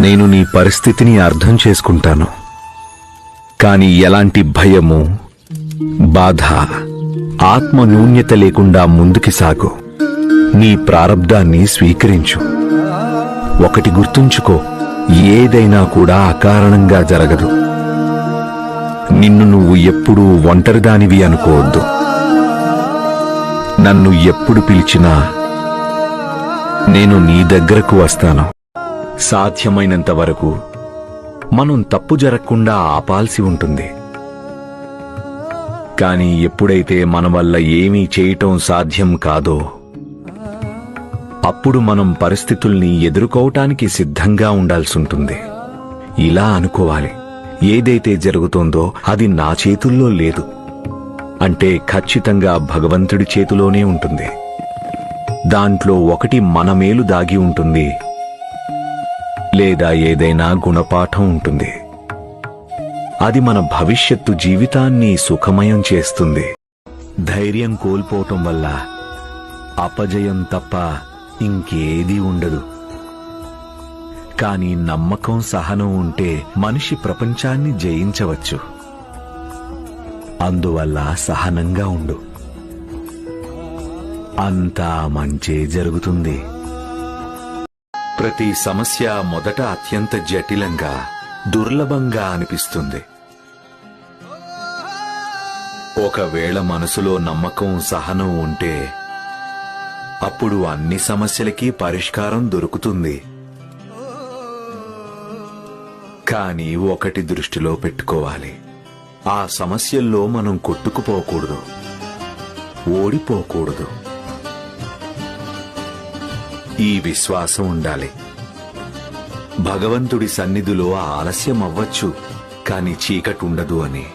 నేను నీ పరిస్థితిని అర్థం చేసుకుంటాను. కాని ఎలాంటి భయము బాధ ఆత్మన్యూన్యత లేకుండా ముందుకి సాగు. నీ ప్రారబ్ధాన్ని స్వీకరించు. ఒకటి గుర్తుంచుకో ఏదైనా కూడా అకారణంగా జరగదు. నిన్ను నువ్వు ఎప్పుడూ ఒంటరిదానివి అనుకోవద్దు. నన్ను ఎప్పుడు పిలిచినా నేను నీ దగ్గరకు వస్తాను. సాధ్యమైనంత వరకు మనం తప్పు జరగకుండా ఆపాల్సి ఉంటుంది. కాని ఎప్పుడైతే మన వల్ల ఏమీ చేయటం సాధ్యం కాదో అప్పుడు మనం పరిస్థితుల్ని ఎదుర్కోవటానికి సిద్ధంగా ఉండాల్సుంటుంది ఇలా అనుకోవాలి. ఏదైతే జరుగుతోందో అది నా చేతుల్లో లేదు. అంటే ఖచ్చితంగా భగవంతుడి చేతిలోనే ఉంటుంది. దాంట్లో ఒకటి మన మేలు దాగి ఉంటుంది. లేదా ఏదైనా గుణపాఠం ఉంటుంది. అది మన భవిష్యత్తు జీవితాన్ని సుఖమయం చేస్తుంది. ధైర్యం కోల్పోవటం వల్ల అపజయం తప్ప ఇంకేదీ ఉండదు. కానీ నమ్మకం సహనం ఉంటే మనిషి ప్రపంచాన్ని జయించవచ్చు. అందువల్ల సహనంగా ఉండు. అంతా మంచే జరుగుతుంది. ప్రతి సమస్య మొదట అత్యంత జటిలంగా దుర్లభంగా అనిపిస్తుంది. ఒకవేళ మనసులో నమ్మకం సహనం ఉంటే అప్పుడు అన్ని సమస్యలకి పరిష్కారం దొరుకుతుంది. కానీ ఒకటి దృష్టిలో పెట్టుకోవాలి. ఆ సమస్యల్లో మనం కొట్టుకుపోకూడదు. ఓడిపోకూడదు. ఈ విశ్వాసం ఉండాలి. భగవంతుడి సన్నిధిలో ఆలస్యం అవ్వచ్చు కాని చీకటి ఉండదు అని.